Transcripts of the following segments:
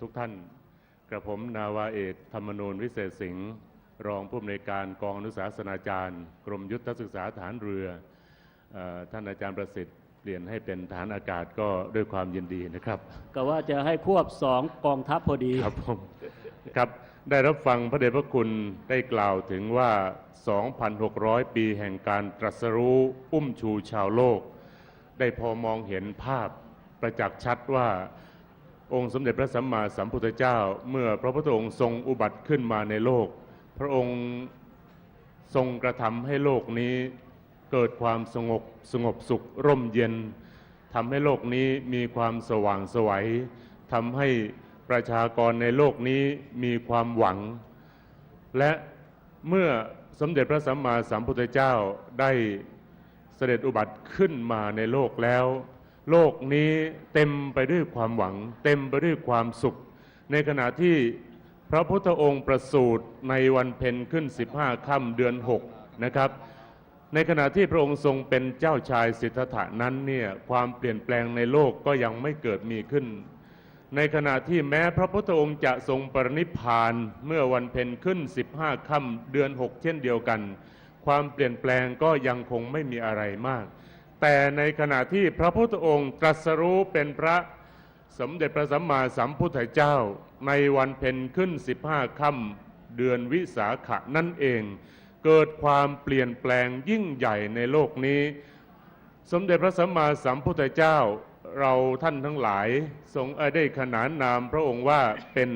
ทุกท่าน กระผมนาวาเอกธรรมนูญวิเศษสิงห์รองผู้อำนวยการกองอนุสาสนาจารย์ กรมยุทธศึกษาฐานเรือเออท่านอาจารย์ประสิทธิ์เปลี่ยนให้เป็นฐานอากาศก็ด้วยความยินดีนะครับ ก็ว่าจะให้ควบสองกองทัพพอดีครับผมครับได้รับฟังพระเดชพระคุณได้กล่าวถึงว่า 2,600 ปีแห่งการตรัสรู้อุ้มชูชาวโลก ได้พอมองเห็นภาพประจักษ์ชัดว่า องค์สมเด็จพระสัมมาสัมพุทธเจ้า เมื่อพระพุทธองค์ทรงอุบัติขึ้นมาในโลก พระองค์ทรงกระทำให้โลกนี้เกิดความสงบสงบสุขร่มเย็นทำให้โลกนี้มีความสว่างไสวัยทำให้ประชากรในโลกนี้มีความหวัง และเมื่อสมเด็จพระสัมมาสัมพุทธเจ้าได้เสด็จอุบัติขึ้นมาในโลกแล้ว โลกนี้เต็มไปด้วยความหวัง เต็มไปด้วยความสุข ในขณะที่พระพุทธองค์ประสูติในวันเพ็ญขึ้น 15ค่ำเดือน 6 นะครับ ในขณะที่พระองค์ทรงเป็นเจ้าชายสิทธัตถะนั้นเนี่ยความเปลี่ยนแปลงในโลกก็ยังไม่เกิดมีขึ้น ในขณะที่แม้พระพุทธองค์จะทรงปรินิพานเมื่อวันเพ็ญขึ้น 15ค่ำเดือน 6 เช่นเดียวกัน ความเปลี่ยนแปลงก็ยังคงไม่มีอะไรมาก แต่ในขณะที่พระพุทธองค์ตรัสรู้เป็นพระสมเด็จพระสัมมาสัมพุทธเจ้า ในวันเพ็ญขึ้น15ค่ำเดือนวิสาขะนั่นเอง เกิดความเปลี่ยนแปลงยิ่งใหญ่ในโลกนี้ สมเด็จพระสัมมาสัมพุทธเจ้าเราท่านทั้งหลายทรงได้ขนานนามพระองค์ว่าเป็น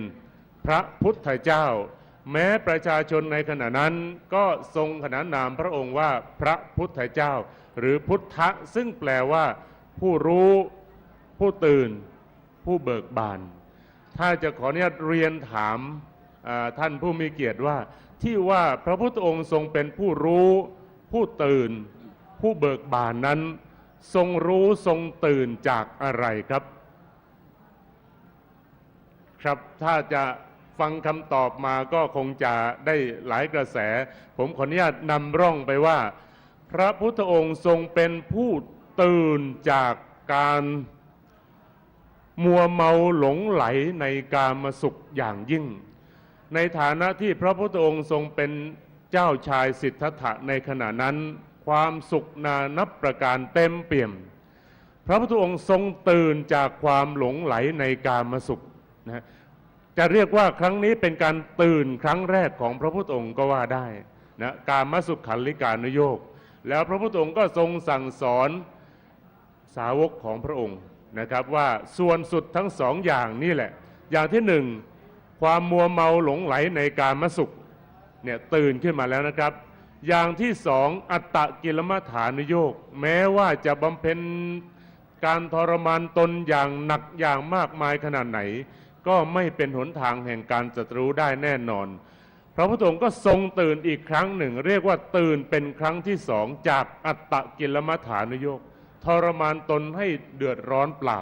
พระพุทธเจ้า แม้ประชาชนในขณะนั้นก็ทรงขนานนามพระองค์ว่าพระพุทธเจ้า หรือพุทธะ ซึ่งแปลว่า ผู้รู้ ผู้ตื่น ผู้เบิกบาน ถ้าจะขออนุญาตเรียนถามท่านผู้มีเกียรติว่า ที่ว่าพระพุทธองค์ทรงเป็นผู้รู้ ผู้ตื่น ผู้เบิกบานนั้น ทรงรู้ทรงตื่นจากอะไรครับ ครับถ้าจะฟังคำตอบมาก็คงจะได้หลายกระแส ผมขออนุญาตนำร่องไปว่า พระพุทธองค์ทรงเป็นผู้ตื่นจากการมัวเมาหลงไหลในกามสุขอย่างยิ่ง ในฐานะที่พระพุทธองค์ทรงเป็นเจ้าชายสิทธัตถะในขณะนั้น ความสุขนานับประการเต็มเปี่ยม พระพุทธองค์ทรงตื่นจากความหลงไหลในกามสุขนะจะเรียกว่าครั้งนี้เป็นการตื่นครั้งแรกของพระพุทธองค์ก็ว่าได้นะกามสุขขันลิกานุโยก แล้วพระพุทธองค์ก็ทรงสั่งสอนสาวกของพระองค์นะครับว่าส่วนสุดทั้งสองอย่างนี่แหละ อย่างที่หนึ่งความมัวเมาหลงไหลในการมสุขเนี่ยตื่นขึ้นมาแล้วนะครับ อย่างที่สองอัตตกิลมัฐานโยก แม้ว่าจะบำเพ็ญการทรมานตนอย่างหนักอย่างมากมายขนาดไหน ก็ไม่เป็นหนทางแห่งการจัตรู้ได้แน่นอน พระพุทธองค์ก็ทรงตื่นอีกครั้งหนึ่ง เรียกว่าตื่นเป็นครั้งที่สองจากอัตตกิลมัฐานุโยกทรมานตนให้เดือดร้อนเปล่า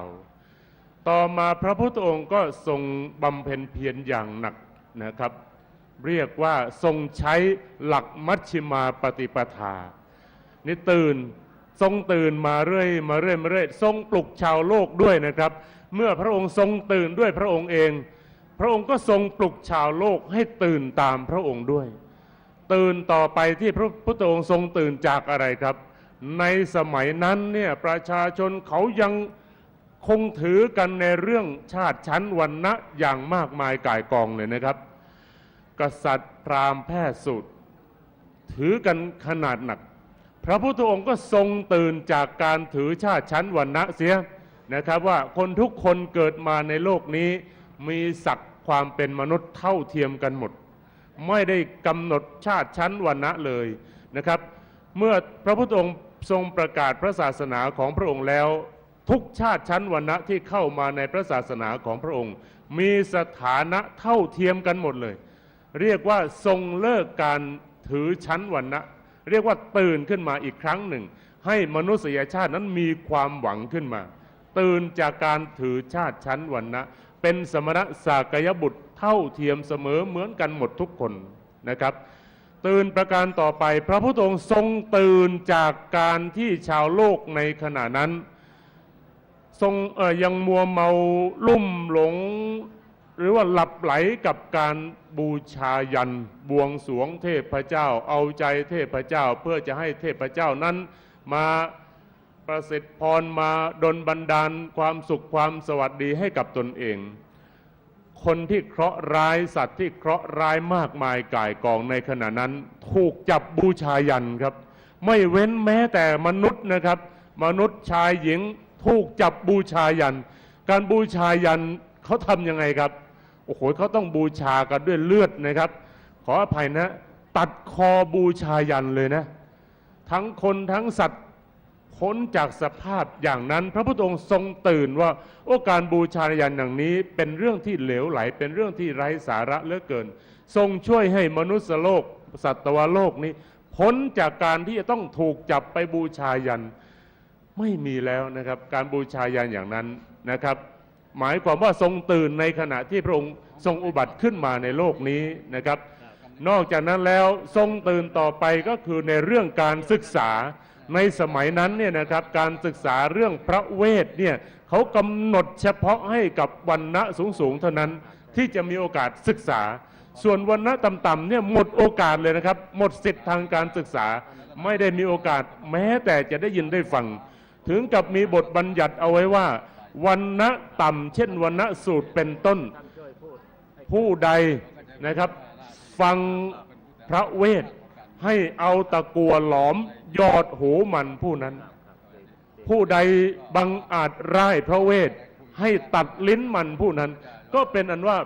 ต่อมาพระพุทธองค์ก็ทรงบำเพ็ญเพียรอย่างหนักนะครับ เรียกว่าทรงใช้หลักมัชฌิมาปฏิปทา นี่ตื่นทรงตื่นมาเรื่อยมาเรื่อยมาเรื่อยทรงปลุกชาวโลกด้วยนะครับ เมื่อพระองค์ทรงตื่นด้วยพระองค์เอง ระองค์ก็ทรงปลุกชาวโลกให้ตื่นตามพระองค์ด้วย ตื่นต่อไปที่พระพุทธองค์ทรงตื่นจากอะไรครับ ในสมัยนั้นเนี่ยประชาชนเขายังคงถือกันในเรื่องชาติชั้นวรรณะอย่างมากมายก่ายกองเลยนะครับ กษัตริย์พราหมณ์แพทย์สูตรถือกันขนาดหนัก พระพุทธองค์ก็ทรงตื่นจากการถือชาติชั้นวรรณะเสียนะครับว่าคนทุกคนเกิดมาในโลกนี้มีศักดิ ความเป็นมนุษย์เท่าเทียมกันหมด ไม่ได้กำหนดชาติชั้นวรรณะเลยนะครับ เมื่อพระพุทธองค์ทรงประกาศพระศาสนาของพระองค์แล้ว ทุกชาติชั้นวรรณะที่เข้ามาในพระศาสนาของพระองค์ มีสถานะเท่าเทียมกันหมดเลย เรียกว่าทรงเลิกการถือชั้นวรรณะ เรียกว่าตื่นขึ้นมาอีกครั้งหนึ่ง ให้มนุษยชาตินั้นมีความหวังขึ้นมา ตื่นจากการถือชาติชั้นวรรณะ เป็นสมณะสากยบุตรเท่าเทียมเสมอเหมือนกันหมดทุกคนนะครับ ตื่นประการต่อไป พระพุทธองค์ทรงตื่นจากการที่ชาวโลกในขณะนั้น ทรงเอ่ยยังมัวเมาลุ่มหลง หรือว่าหลับไหลกับการบูชายันบวงสวงเทพเจ้า เอาใจเทพเจ้า เพื่อจะให้เทพเจ้านั้นมา ประสิทธิ์พรมาดลบันดาลความสุขความสวัสดีให้กับตนเอง คนที่เคราะห์ร้ายสัตว์ที่เคราะห์ร้ายมากมายก่ายกองในขณะนั้น ถูกจับบูชายันครับ ไม่เว้นแม้แต่มนุษย์นะครับ มนุษย์ชายหญิงถูกจับบูชายัน การบูชายันเขาทำยังไงครับโอ้โหเขาต้องบูชากันด้วยเลือดนะครับ ขออภัยนะ ตัดคอบูชายันเลยนะ ทั้งคนทั้งสัตว์ พ้นจากสภาพอย่างนั้น พระพุทธองค์ทรงตื่นว่า โอ้การบูชายันอย่างนี้เป็นเรื่องที่เหลวไหล เป็นเรื่องที่ไร้สาระเหลือเกิน ทรงช่วยให้มนุษย์โลก สัตวโลกนี้ พ้นจากการที่จะต้องถูกจับไปบูชายันไม่มีแล้วนะครับ การบูชายันอย่างนั้นนะครับ หมายความว่าทรงตื่นในขณะที่พระองค์ทรงอุบัติขึ้นมาในโลกนี้นะครับ นอกจากนั้นแล้วทรงตื่นต่อไปก็คือในเรื่องการศึกษา ในสมัยนั้นเนี่ยนะครับการศึกษาเรื่องพระเวทเนี่ยเขากำหนดเฉพาะให้กับวันณะสูงๆเท่านั้นที่จะมีโอกาสศึกษา ส่วนวันณะต่ำๆเนี่ยหมดโอกาสเลยนะครับ หมดสิทธิ์ทางการศึกษา ไม่ได้มีโอกาสแม้แต่จะได้ยินได้ฟัง ถึงกับมีบทบัญญัติเอาไว้ว่าวันณะต่ำเช่นวันณะสูตรเป็นต้น ผู้ใดนะครับฟังพระเวท ให้เอาตะกัวหลอมยอดหูมันผู้นั้น ผู้ใดบังอาจร่ายพระเวท ให้ตัดลิ้นมันผู้นั้น ก็เป็นอันว่า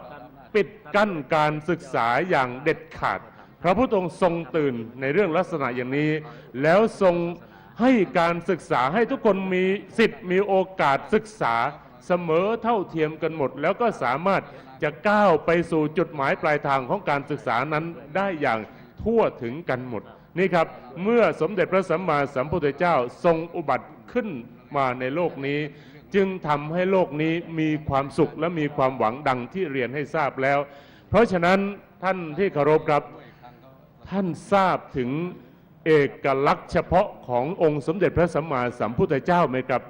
ปิดกั้นการศึกษาอย่างเด็ดขาด พระพุทธองค์ทรงตื่นในเรื่องลักษณะอย่างนี้ แล้วทรงให้การศึกษาให้ทุกคนมีสิทธิ์มีโอกาสศึกษาเสมอเท่าเทียมกันหมด แล้วก็สามารถจะก้าวไปสู่จุดหมายปลายทางของการศึกษานั้นได้อย่าง ทั่วถึงกันหมด นี่ครับ เมื่อสมเด็จพระสัมมาสัมพุทธเจ้าทรงอุบัติขึ้นมาในโลกนี้ จึงทำให้โลกนี้มีความสุขและมีความหวังดังที่เรียนให้ทราบแล้ว เพราะฉะนั้นท่านที่เคารพครับ ท่านทราบถึงเอกลักษณ์เฉพาะขององค์สมเด็จพระสัมมาสัมพุทธเจ้าไหมครับ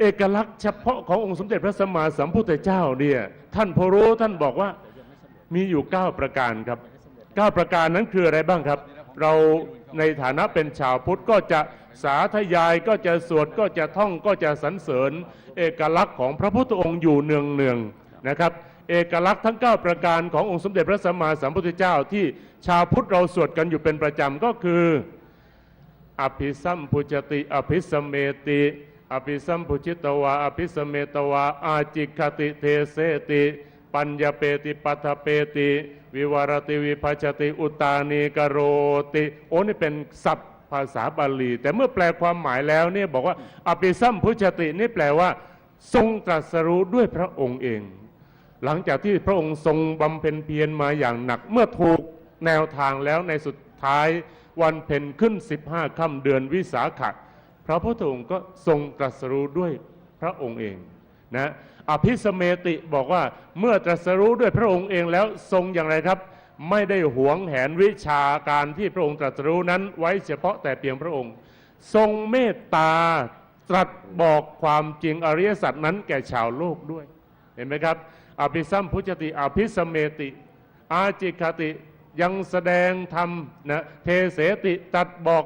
เอกลักษณ์เฉพาะขององค์สมเด็จพระสัมมาสัมพุทธเจ้าเนี่ยท่านพอรู้ท่านบอกว่ามีอยู่ 9 ประการครับ 9 ประการนั้นคืออะไรบ้างครับ เราในฐานะเป็นชาวพุทธก็จะสาธยายก็จะสวดก็จะท่องก็จะสรรเสริญ เอกลักษณ์ของพระพุทธองค์อยู่เนืองเนืองๆนะครับ เอกลักษณ์ทั้ง 9 ประการขององค์สมเด็จพระสัมมาสัมพุทธเจ้าที่ชาวพุทธเราสวดกันอยู่เป็นประจำก็คืออภิสัมพุจติอภิสมเมติอภิสัมพุจิตวาอภิสมเมตวาอาจิคติเทเสติ ปัญญเปติปัทเปติ วิวารติวิภัชติอุตานีกโรติ โอ้นี่เป็นศัพท์ภาษาบาลี แต่เมื่อแปลความหมายแล้วเนี่ยบอกว่าอภิสัมพุจตินี่แปลว่า ทรงตรัสรู้ด้วยพระองค์เอง หลังจากที่พระองค์ทรงบำเพ็ญเพียรมาอย่างหนัก เมื่อถูกแนวทางแล้วในสุดท้ายวันเพ็ญขึ้น 15ค่ำเดือนวิสาขะพระพุทธองค์ก็ทรงตรัสรู้ด้วยพระองค์เองนะ อภิสเมติบอกว่าเมื่อตรัสรู้ด้วยพระองค์เองแล้วทรงอย่างไรครับ ไม่ได้หวงแหนวิชาการที่พระองค์ตรัสรู้นั้นไว้เฉพาะแต่เพียงพระองค์ ทรงเมตตาตรัสบอกความจริงอริยสัจนั้นแก่ชาวโลกด้วย เห็นไหมครับ อภิสัมพุจติอภิสเมติ อาจิคติยังแสดงธรรมนะเทเสติตรัดบอก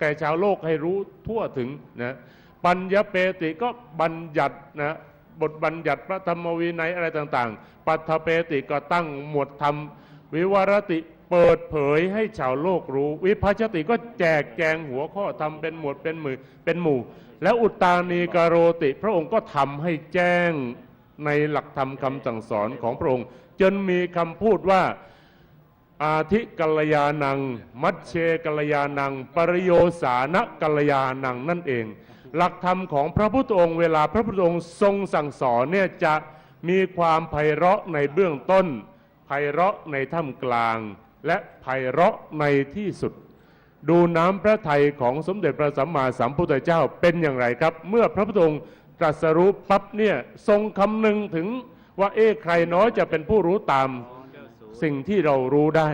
แก่ชาวโลกให้รู้ทั่วถึงนะปัญญเปติก็บัญญัตินะ บทบัญญัติพระธรรมวินัยอะไรต่างๆ ปัทเปติก็ตั้งหมวดธรรม วิวรติเปิดเผยให้ชาวโลกรู้ วิภัชติก็แจกแจงหัวข้อทำเป็นหมวดเป็นหมือเป็นหมู่ แล้วอุตตานีกโรติ พระองค์ก็ทำให้แจ้งในหลักธรรมคำสั่งสอนของพระองค์ จนมีคำพูดว่าอาทิกัลยานัง มัชเชกัลยานัง ปริโยสานกัลยานังนั่นเอง หลักธรรมของพระพุทธองค์เวลาพระพุทธองค์ทรงสั่งสอนเนี่ยจะมีความไพเราะในเบื้องต้น ไพเราะในท่ามกลาง และไพเราะในที่สุด ดูน้ำพระทัยของสมเด็จพระสัมมาสัมพุทธเจ้าเป็นอย่างไรครับ เมื่อพระพุทธองค์ตรัสรู้ปั๊บเนี่ยทรงคำนึงถึงว่าเอ๊ะใครเน้อยจะเป็นผู้รู้ตามสิ่งที่เรารู้ได้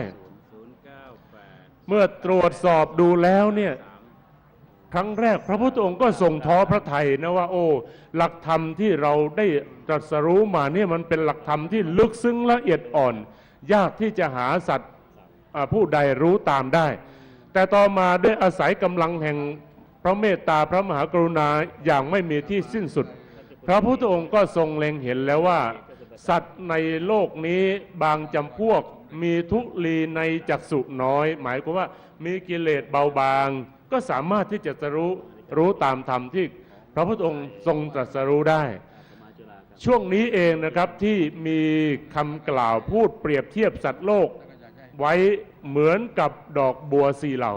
เมื่อตรวจสอบดูแล้วเนี่ย ครั้งแรกพระพุทธองค์ก็ทรงท้อพระทัยนะว่า โอ้หลักธรรมที่เราได้ตรัสรู้มาเนี่ยมันเป็นหลักธรรมที่ลึกซึ้งละเอียดอ่อน ยากที่จะหาสัตว์ผู้ใดรู้ตามได้ แต่ต่อมาด้วยอาศัยกำลังแห่งพระเมตตาพระมหากรุณาอย่างไม่มีที่สิ้นสุด พระพุทธองค์ก็ทรงเล็งเห็นแล้วว่า สัตว์ในโลกนี้บางจำพวกมีทุลีในจักษุน้อย หมายความว่ามีกิเลสเบาบาง ก็สามารถที่จะจะรู้รู้ตามธรรมที่พระพุทธองค์ทรงตรัสรู้ได้ ช่วงนี้เองนะครับที่มีคำกล่าวพูดเปรียบเทียบสัตว์โลก ไว้เหมือนกับดอกบัวสีเหล่า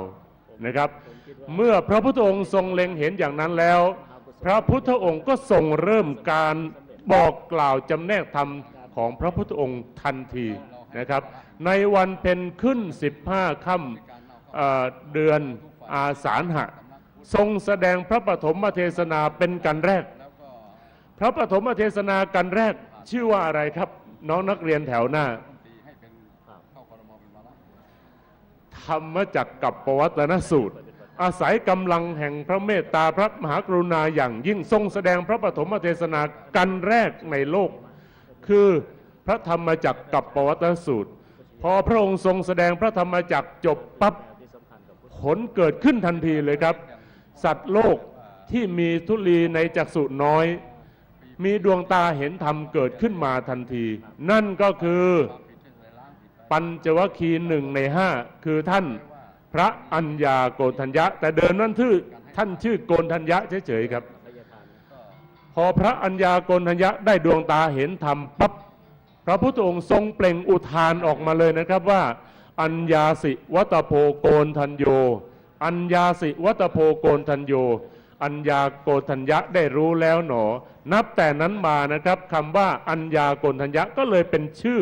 นะครับ เมื่อพระพุทธองค์ทรงเล็งเห็นอย่างนั้นแล้ว พระพุทธองค์ก็ทรงเริ่มการบอกกล่าวจำแนกธรรมของพระพุทธองค์ทันทีนะครับ ในวันเพ็ญขึ้น 15ค่ำเอ่อเดือน อาสาฬหะ ทรงแสดงพระปฐมเทศนาเป็นกันแรก พระปฐมเทศนากันแรกชื่อว่าอะไรครับ น้องนักเรียนแถวหน้าธรรมจักกับปวัตนสูตร อาศัยกำลังแห่งพระเมตตาพระมหากรุณาอย่างยิ่งทรงแสดงพระปฐมเทศนากันแรกในโลก คือพระธรรมจักกับปวัตนสูตร พอพระองค์ทรงแสดงพระธรรมจักจบปั๊บ ลเกิดขึ้นทันทีเลยครับ สัตว์โลกที่มีทุลีในจักษุน้อย มีดวงตาเห็นธรรมเกิดขึ้นมาทันที นั่นก็คือปัญจวคีหนึ่งในห้าคือท่านพระอัญญาโกณทัญญะ แต่เดินนั่นชื่อท่านชื่อโกณทัญญะเฉยๆครับ พอพระอัญญาโกณทัญญะได้ดวงตาเห็นธรรมปั๊บพระพุทธองค์ทรงเปล่งอุทานออกมาเลยนะครับว่า อัญญาสิวัตโพโกนทัญโย อัญญาสิวัตโพโกนทัญโย อัญญาโกณทัญญะได้รู้แล้วหนอ นับแต่นั้นมานะครับคำว่าอัญญาโกณทัญญะก็เลยเป็นชื่อ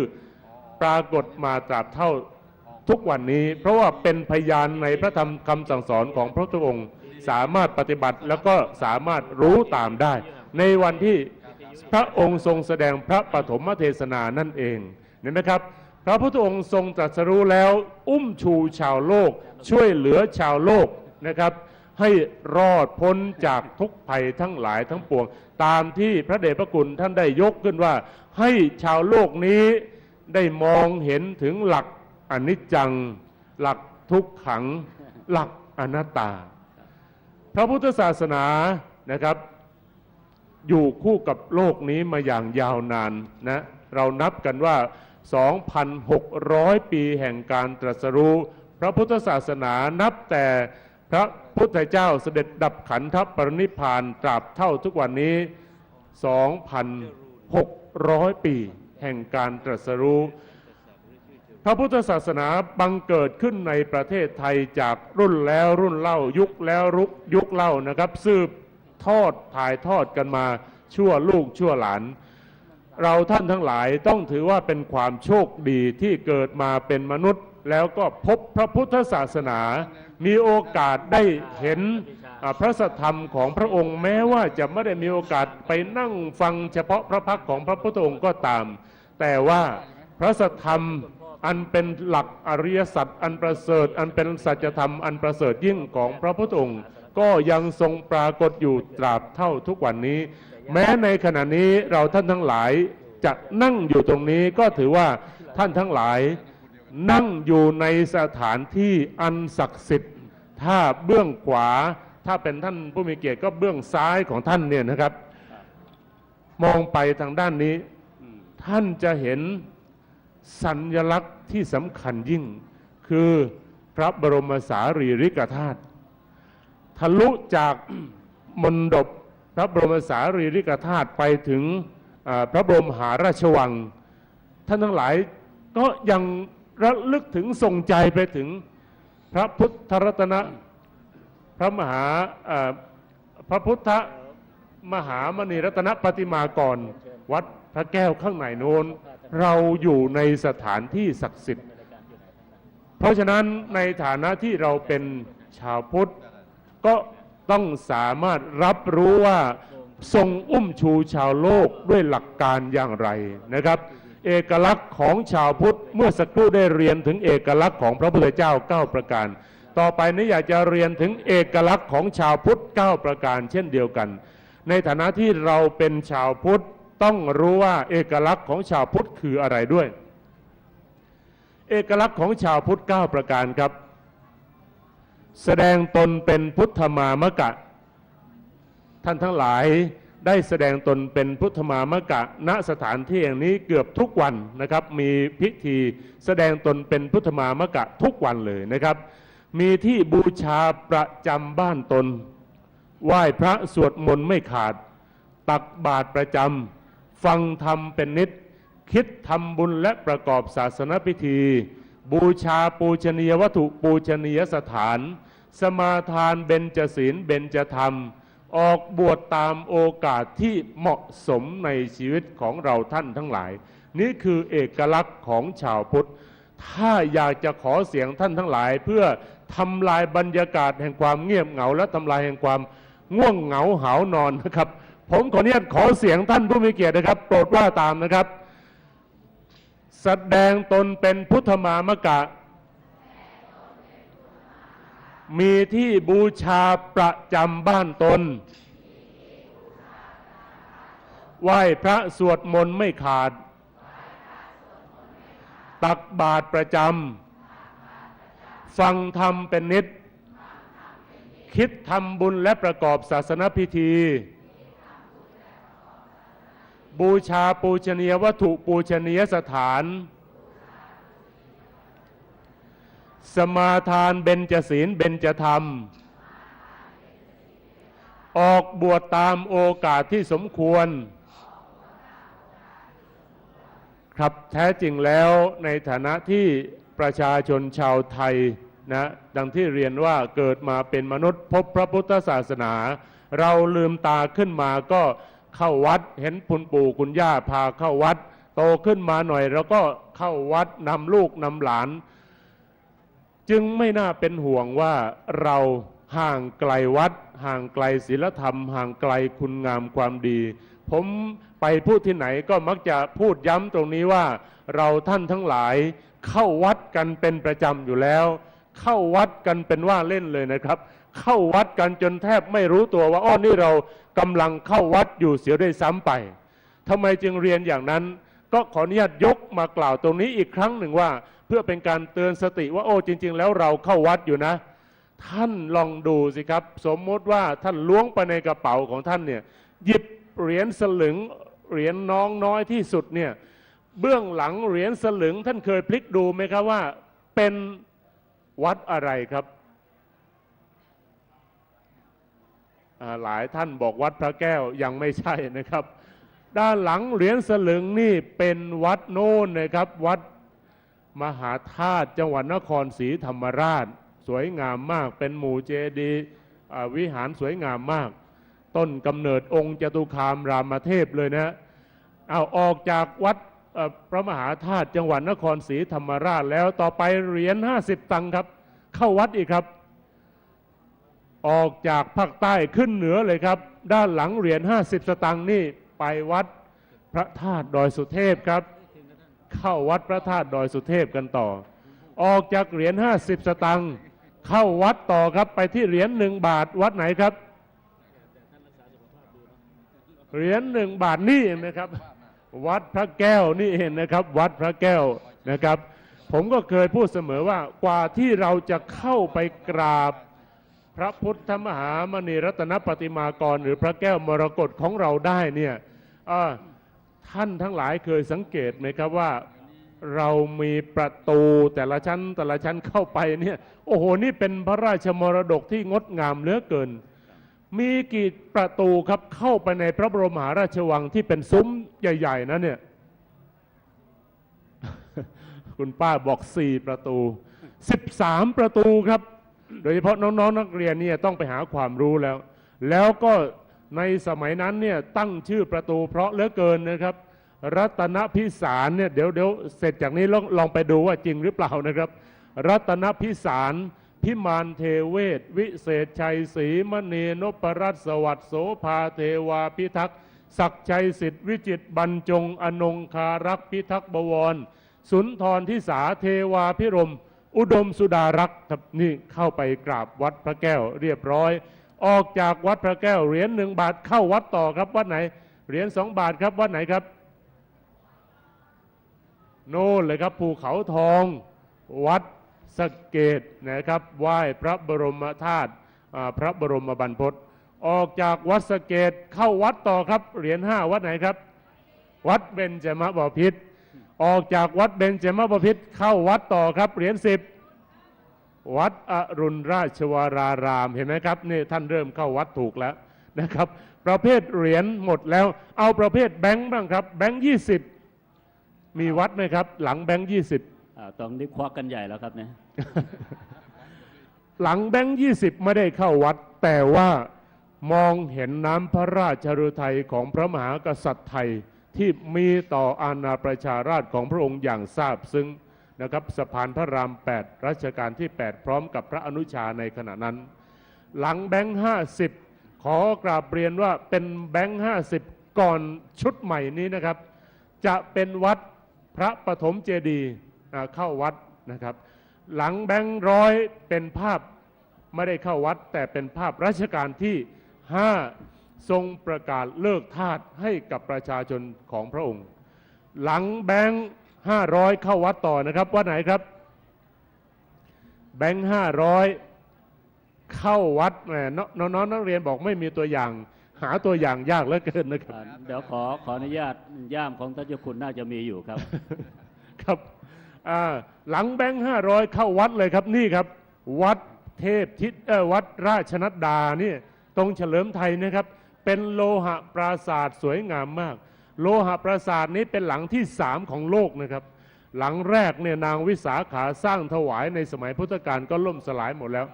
ปรากฏมาตราบเท่าทุกวันนี้ เพราะว่าเป็นพยานในพระธรรมคำสั่งสอนของพระพุทธองค์สามารถปฏิบัติแล้วก็สามารถรู้ตามได้ ในวันที่พระองค์ทรงแสดงพระปฐมเทศนานั่นเองเห็นไหมครับ พระพุทธองค์ทรงตรัสรู้แล้ว อุ้มชูชาวโลก ช่วยเหลือชาวโลกนะครับ ให้รอดพ้นจากทุกภัยทั้งหลายทั้งปวง ตามที่พระเดชพระคุณท่านได้ยกขึ้นว่า ให้ชาวโลกนี้ได้มองเห็นถึงหลักอนิจจัง หลักทุกขัง หลักอนัตตา พระพุทธศาสนานะครับอยู่คู่กับโลกนี้มาอย่างยาวนานนะเรานับกันว่า 2,600 ปีแห่งการตรัสรู้ พระพุทธศาสนานับแต่พระพุทธเจ้าเสด็จดับขันธปรินิพานตราบเท่าทุกวันนี้ 2,600 ปีแห่งการตรัสรู้ พระพุทธศาสนาบังเกิดขึ้นในประเทศไทยจากรุ่นแล้วรุ่นเล่ายุคแล้วรุกยุคเล่านะครับ สืบทอดถ่ายทอดกันมาชั่วลูกชั่วหลาน เราท่านทั้งหลายต้องถือว่าเป็นความโชคดีที่เกิดมาเป็นมนุษย์ แล้วก็พบพระพุทธศาสนา มีโอกาสได้เห็นอ่าพระสัทธรรมของพระองค์แม้ว่าจะไม่ได้มีโอกาสไปนั่งฟังเฉพาะพระพักตร์ของพระพุทธองค์ก็ตาม แต่ว่าพระสัทธรรมอันเป็นหลักอริยสัจอันประเสริฐ อันเป็นสัจธรรมอันประเสริฐยิ่งของพระพุทธองค์ ก็ยังทรงปรากฏอยู่ตราบเท่าทุกวันนี้ แม้ในขณะนี้เราท่านทั้งหลายจะนั่งอยู่ตรงนี้ก็ถือว่าท่านทั้งหลายนั่งอยู่ในสถานที่อันศักดิ์สิทธิ์ ถ้าเบื้องขวา ถ้าเป็นท่านผู้มีเกียรติก็เบื้องซ้ายของท่านเนี่ยนะครับ มองไปทางด้านนี้ ท่านจะเห็นสัญลักษณ์ที่สำคัญยิ่ง คือพระบรมสารีริกธาตุทะลุจากมณฑป พระบรมสารีริกธาตุไปถึงพระบรมหาราชวัง ท่านทั้งหลายก็ยังระลึกถึงทรงใจไปถึงพระพุทธรัตนะพระมหาพระพุทธมหามณีรัตนปฏิมากร วัดพระแก้วข้างในโน้น เราอยู่ในสถานที่ศักดิ์สิทธิ์ เพราะฉะนั้นในฐานะที่เราเป็นชาวพุทธก็ ต้องสามารถรับรู้ว่าทรงอุ้มชูชาวโลกด้วยหลักการอย่างไรนะครับ เอกลักษณ์ของชาวพุทธเมื่อสักครู่ได้เรียนถึงเอกลักษณ์ของพระพุทธเจ้า 9 ประการ ต่อไปนี้อยากจะเรียนถึงเอกลักษณ์ของชาวพุทธ 9 ประการเช่นเดียวกัน ในฐานะที่เราเป็นชาวพุทธต้องรู้ว่าเอกลักษณ์ของชาวพุทธคืออะไรด้วย เอกลักษณ์ของชาวพุทธ 9 ประการครับ แสดงตนเป็นพุทธมามะกะ ท่านทั้งหลายได้แสดงตนเป็นพุทธมามะกะ ณสถานที่แห่งนี้เกือบทุกวันนะครับ มีพิธีแสดงตนเป็นพุทธมามะกะทุกวันเลยนะครับ มีที่บูชาประจำบ้านตน ไหว้พระสวดมนต์ไม่ขาด ตักบาตรประจำฟังธรรมเป็นนิด คิดทำบุญและประกอบศาสนพิธี บูชาปูชนียวัตถุปูชนียสถาน สมาทานเบญจศีลเบญจธรรม ออกบวชตามโอกาสที่เหมาะสมในชีวิตของเราท่านทั้งหลาย นี่คือเอกลักษณ์ของชาวพุทธ ถ้าอยากจะขอเสียงท่านทั้งหลาย เพื่อทำลายบรรยากาศแห่งความเงียบเหงา และทำลายแห่งความง่วงเหงาหานอนนะครับ ผมขออนุญาตขอเสียงท่านผู้มีเกียรตินะครับ โปรดว่าตามนะครับ แสดงตนเป็นพุทธมามกะ มีที่บูชาประจำบ้านตน ไหว้พระสวดมนต์ไม่ขาด ตักบาตรประจำ ฟังธรรมเป็นนิด คิดทำบุญและประกอบศาสนพิธี บูชาปูชนียวัตถุปูชนียสถาน สมาทานเบญจศีลเบญจธรรม ออกบวชตามโอกาสที่สมควร ครับแท้จริงแล้วในฐานะที่ประชาชนชาวไทยนะดังที่เรียนว่าเกิดมาเป็นมนุษย์พบพระพุทธศาสนา เราลืมตาขึ้นมาก็เข้าวัดเห็นคุณปู่คุณย่าพาเข้าวัด โตขึ้นมาหน่อยเราก็เข้าวัดนำลูกนำหลาน จึงไม่น่าเป็นห่วงว่าเราห่างไกลวัด ห่างไกลศีลธรรม ห่างไกลคุณงามความดี ผมไปพูดที่ไหนก็มักจะพูดย้ำตรงนี้ว่า เราท่านทั้งหลายเข้าวัดกันเป็นประจำอยู่แล้ว เข้าวัดกันเป็นว่าเล่นเลยนะครับ เข้าวัดกันจนแทบไม่รู้ตัวว่าอ้อนี่เรากำลังเข้าวัดอยู่เสียด้วยซ้ำไปทำไมจึงเรียนอย่างนั้น ก็ขออนุญาตยกมากล่าวตรงนี้อีกครั้งหนึ่งว่า เพื่อเป็นการเตือนสติว่าโอ้จริง ๆ แล้วเราเข้าวัดอยู่นะ ท่านลองดูสิครับ สมมติว่าท่านล้วงไปในกระเป๋าของท่านเนี่ยหยิบเหรียญสลึงเหรียญน้องน้อยที่สุดเนี่ยเบื้องหลังเหรียญสลึงท่านเคยพลิกดูไหมครับว่า เป็นวัดอะไรครับหลายท่านบอกวัดพระแก้วยังไม่ใช่นะครับ ด้านหลังเหรียญสลึงนี่เป็นวัดโน่นนะครับ วัด มหาธาตุจังหวัดนครศรีธรรมราช สวยงามมาก เป็นหมู่เจดีวิหารสวยงามมาก ต้นกำเนิดองค์จตุคามรามเทพเลยนะเอาออกจากวัดพระมหาธาตุจังหวัดนครศรีธรรมราชแล้วต่อไปเหรียญ50ตังค์ครับ เข้าวัดอีกครับ ออกจากภาคใต้ขึ้นเหนือเลยครับ ด้านหลังเหรียญ50สตังค์นี่ไปวัดพระธาตุดอยสุเทพครับ เข้าวัดพระธาตุดอยสุเทพกันต่อ ออกจากเหรียญ50สตังค์เข้าวัดต่อครับไปที่เหรียญหนึ่งบาทวัดไหนครับ เหรียญหนึ่งบาทนี่เองนะครับ วัดพระแก้วนี่เองนนะครับ วัดพระแก้วนะครับ ผมก็เคยพูดเสมอว่ากว่าที่เราจะเข้าไปกราบพระพุทธมหามณีรัตนปฏิมากร หรือพระแก้วมรกตของเราได้เนี่ยท่านทั้งหลายเคยสังเกตไหมครับว่า เรามีประตูแต่ละชั้นแต่ละชั้นเข้าไปเนี่ยโอ้โหนี่เป็นพระราชมรดกที่งดงามเหลือเกิน มีกี่ประตูครับเข้าไปในพระบรมหาราชวังที่เป็นซุ้มใหญ่ ๆนะเนี่ย คุณป้าบอกสี่ประตูสิบสามประตูครับ โดยเฉพาะน้องๆนักเรียนเนี่ยต้องไปหาความรู้แล้ว แล้วก็ในสมัยนั้นเนี่ยตั้งชื่อประตูเพราะเหลือเกินนะครับ รัตนพิสารเนี่ยเดี๋ยวเดี๋ยวเสร็จจากนี้ลองลองไปดูว่าจริงหรือเปล่านะครับ รัตนพิสารพิมานเทเวศ วิเศษชัยศรีมณีนพรัตนสวัสดโสภาเทวาพิทักษ์ศักชัยสิทธิวิจิตบรรจง อนงคารักพิทักษ์บวร สุนทรทิสาเทวาพิรม อุดมสุดารักษ์ครับนี่เข้าไปกราบวัดพระแก้วเรียบร้อย ออกจากวัดพระแก้วเหรียญหนึ่งบาทเข้าวัดต่อครับวัดไหนเหรียญสองบาทครับวัดไหนครับ โน่นเลยครับภูเขาทองวัดสเกตนะครับไหว้พระบรมธาตุพระบรมบรรพตออกจากวัดสเกตเข้าวัดต่อครับเหรียญห้าวัดไหนครับ วัดเบญจมบพิตรออกจากวัดเบญจมบพิตรเข้าวัดต่อครับเหรียญสิบวัดอรุณราชวรารามเห็นไหมครับนี่ท่านเริ่มเข้าวัดถูกแล้วนะครับ ประเภทเหรียญหมดแล้ว เอาประเภทแบงค์บ้างครับ แบงค์ยี่สิบ มีวัดไหมครับ หลังแบงค์ยี่สิบอ่าตรงนี้ควักกันใหญ่แล้วครับเนี่ยหลังแบงค์ยี่สิบไม่ได้เข้าวัด แต่ว่ามองเห็นน้ำพระราชฤทัยของพระมหากษัตริย์ไทยที่มีต่ออาณาประชาราชของพระองค์อย่างทราบซึ้งนะครับสะพานพระราม 8 รัชกาลที่ 8 พร้อมกับพระอนุชาในขณะนั้น หลังแบงค์ห้าสิบขอกราบเรียนว่าเป็นแบงค์ห้าสิบก่อนชุดใหม่นี้นะครับ จะเป็นวัด พระปฐมเจดีย์เข้าวัดนะครับ หลังแบงค์ร้อยเป็นภาพไม่ได้เข้าวัด แต่เป็นภาพรัชกาลที่ 5 ทรงประกาศเลิกทาสให้กับประชาชนของพระองค์ หลังแบงค์ห้าร้อยเข้าวัดต่อนะครับวัดไหนครับ แบงค์ห้าร้อยเข้าวัดแหมน้องน้องนักเรียนบอกไม่มีตัวอย่าง หาตัวอย่างยากเหลือเกินนะครับอ่าเดี๋ยวขอขออนุญาตย่ามของท่านเจ้าคุณน่าจะมีอยู่ครับ ครับอ่าหลังแบงค์ห้าร้อยเข้าวัดเลยครับนี่ครับ วัดเทพทิศเออวัดราชนัดดานี่ตรงเฉลิมไทยนะครับ เป็นโลหะปราสาทสวยงามมาก โลหะปราสาทนี้เป็นหลังที่สามของโลกนะครับ หลังแรกเนี่ยนางวิสาขาสร้างถวายในสมัยพุทธกาลก็ล่มสลายหมดแล้ว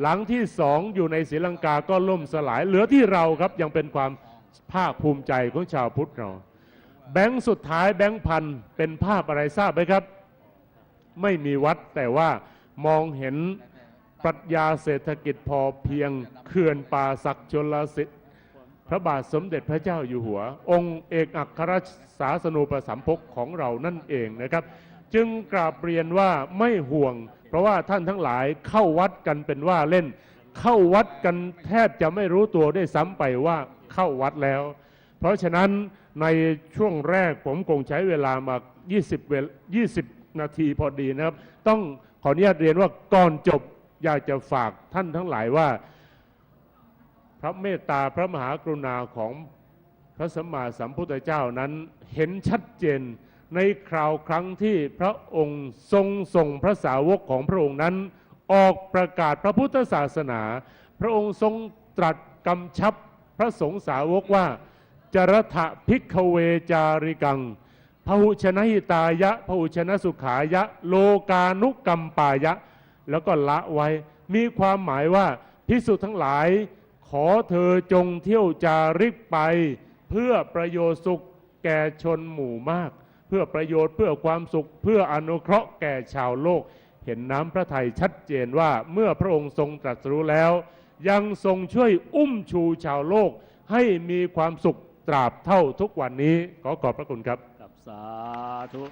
หลังที่สองอยู่ในศรีลังกาก็ล่มสลาย เหลือที่เราครับยังเป็นความภาคภูมิใจของชาวพุทธเรา แบงค์สุดท้ายแบงค์พันเป็นภาพอะไรทราบไหมครับ ไม่มีวัดแต่ว่ามองเห็นปรัชญาเศรษฐกิจพอเพียงเขื่อนป่าศักดิ์ชนลสิทธิ์พระบาทสมเด็จพระเจ้าอยู่หัว องค์เอกอัครราชสาสนูปสัมภกของเรานั่นเองนะครับ จึงกราบเรียนว่าไม่ห่วง เพราะว่าท่านทั้งหลายเข้าวัดกันเป็นว่าเล่น เข้าวัดกันแทบจะไม่รู้ตัวได้ซ้ำไปว่าเข้าวัดแล้ว เพราะฉะนั้นในช่วงแรกผมคงใช้เวลามา 20 เวล20 นาทีพอดีนะครับ ต้องขออนุญาตเรียนว่าก่อนจบอยากจะฝากท่านทั้งหลายว่า พระเมตตาพระมหากรุณาของพระสัมมาสัมพุทธเจ้านั้นเห็นชัดเจน ในคราวครั้งที่พระองค์ทรงส่งพระสาวกของพระองค์นั้น ออกประกาศพระพุทธศาสนา พระองค์ทรงตรัสกำชับพระสงฆ์สาวกว่า จรถะพิกเวจาริกังพหุชนะหิตายะพหุชนะสุขายะ โลกานุกรรมปายะ แล้วก็ละไว้ มีความหมายว่าพิสุทั้งหลาย ขอเธอจงเที่ยวจาริกไป เพื่อประโยชน์สุขแก่ชนหมู่มาก เพื่อประโยชน์เพื่อความสุขเพื่ออนุเคราะห์แก่ชาวโลก เห็นน้ำพระทัยชัดเจนว่าเมื่อพระองค์ทรงตรัสรู้แล้ว ยังทรงช่วยอุ้มชูชาวโลก ให้มีความสุขตราบเท่าทุกวันนี้ขอขอบพระคุณครับกับสาธุ